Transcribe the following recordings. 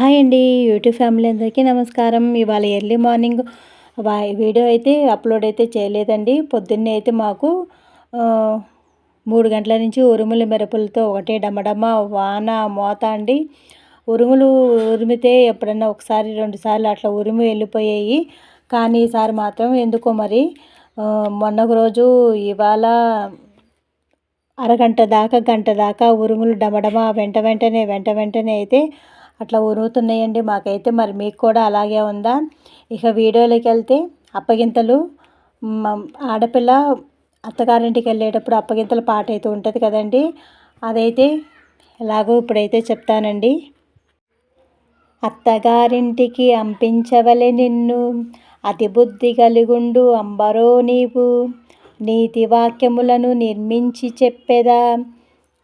Hi అండి YouTube family అందరికీ నమస్కారం. ఇవాళ ఎర్లీ మార్నింగ్ వీడియో అయితే అప్లోడ్ అయితే చేయలేదండి. పొద్దున్నే అయితే మాకు మూడు గంటల నుంచి ఉరుముల మెరుపులతో ఒకటే డమడమ వాన మోత అండి. ఉరుములు ఉరిమితే ఎప్పుడన్నా ఒకసారి రెండుసార్లు అట్లా ఉరుము వెళ్ళిపోయాయి. కానీ ఈసారి మాత్రం ఎందుకో మరి మొన్న రోజు ఇవాళ అరగంట దాకా గంట దాకా ఉరుములు డమడమ వెంట వెంటనే వెంట వెంటనే అయితే అట్లా ఉరుగుతున్నాయండి మాకైతే మరి మీకు కూడా అలాగే ఉందా? ఇక వీడియోలోకి వెళ్తే అప్పగింతలు ఆడపిల్ల అత్తగారింటికి వెళ్ళేటప్పుడు అప్పగింతల పాట అయితే ఉంటుంది కదండి. అదైతే ఎలాగో ఇప్పుడైతే చెప్తానండి. అత్తగారింటికి అంపించవలె నిన్ను అతి బుద్ధి కలిగుండు అంబరో నీవు. నీతి వాక్యములను నిర్మించి చెప్పెదా?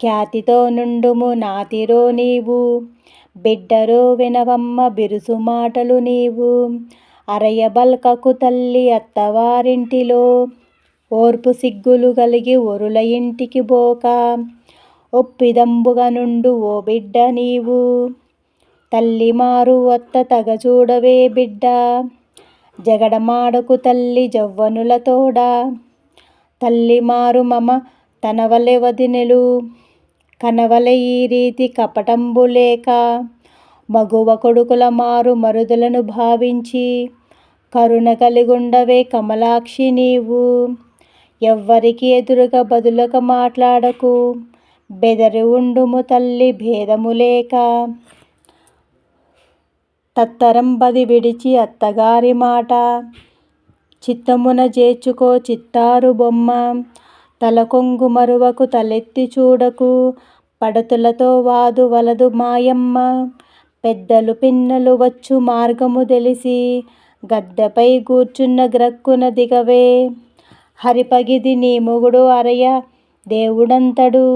ఖ్యాతితో నుండుము నాతిరో నీవు. బిడ్డరో వినవమ్మ బిరుసు మాటలు నీవు. అరయబల్కకు తల్లి అత్తవారింటిలో ఓర్పు సిగ్గులు కలిగి ఒరుల ఇంటికి బోక. ఒప్పిదంబుగా నుండు ఓ బిడ్డ నీవు. తల్లి మారు అత్త తగ చూడవే బిడ్డ. జగడమాడకు తల్లి జవ్వనులతోడ తల్లి మారు మమ తనవలె వదినెలు కనవల ఈ రీతి కపటంబు లేక మగువ కొడుకుల మారు మరుదులను భావించి కరుణ కలిగుండవే కమలాక్షి నీవు. ఎవ్వరికి ఎదురుగా బదులక మాట్లాడకు. బెదరి ఉండుము తల్లి భేదము లేక. తత్తరం బది విడిచి అత్తగారి మాట. చిత్తమున చేర్చుకో చిత్తారు బొమ్మ. తల కొంగు మరువకు తలెత్తి చూడకు. పడతులతో వాదు వలదు మాయమ్మ. పెద్దలు పిన్నలు వచ్చు మార్గము తెలిసి. గద్దెపై కూర్చున్న గ్రక్కున దిగవే. హరిపగిది నీ మొగుడు అరయ దేవుడంతడు.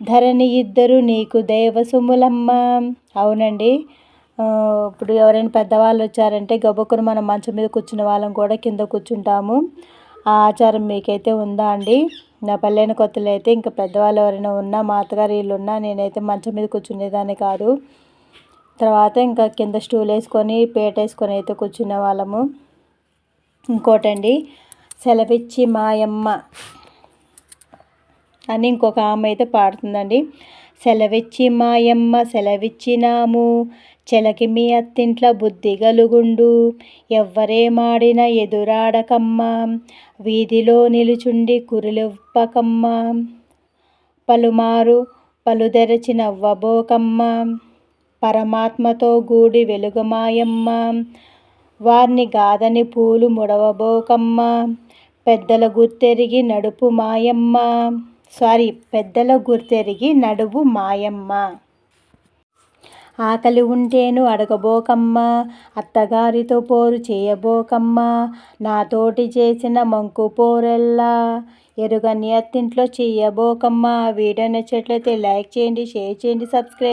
ధరణి ఇద్దరు నీకు దేవసుములమ్మ. అవునండి. ఇప్పుడు ఎవరైనా పెద్దవాళ్ళు వచ్చారంటే గబుక్కున మనం మంచం మీద కూర్చున్న వాళ్ళం కూడా కింద కూర్చుంటాము. ఆ ఆచారం మీకైతే ఉందా అండి? నా పెళ్ళైన కొత్తలో అయితే ఇంకా పెద్దవాళ్ళు ఎవరైనా ఉన్నా మా అత్తగారు వీళ్ళు ఉన్నా నేనైతే మంచం మీద కూర్చునేదాన్ని కాదు. తర్వాత ఇంకా కింద స్టూల్ వేసుకొని పేట వేసుకొని అయితే కూర్చునే వాళ్ళము. ఇంకోటండి సెలవిచ్చి మాయమ్మ అని ఇంకొక ఆమె అయితే పాడుతుందండి. సెలవిచ్చి మాయమ్మ సెలవిచ్చినాము. చెలకి మీ అత్తింట్ల బుద్ధి గలుగుండు. ఎవ్వరేమాడిన ఎదురాడకమ్మ. వీధిలో నిలుచుండి కురులివ్వకమ్మ. పలుమారు పలుదెరచి నవ్వబోకమ్మ. పరమాత్మతో గూడి వెలుగుమాయమ్మ. వారిని గాదని పూలు ముడవబోకమ్మ. పెద్దల గుర్తెరిగి నడుపు మాయమ్మ. సారీ పెద్దల గుర్తెరిగి నడువు మాయమ్మ. ఆకలి ఉంటేను అడగబోకమ్మ అత్తగారితో పోరు చేయబోకమ్మ నాతోటి చేసిన మంకు పోరెల్లా ఎరుగని అత్తింట్లో చెయ్యబోకమ్మ వీడియో నచ్చట్లయితే లైక్ చేయండి షేర్ చేయండి సబ్స్క్రైబ్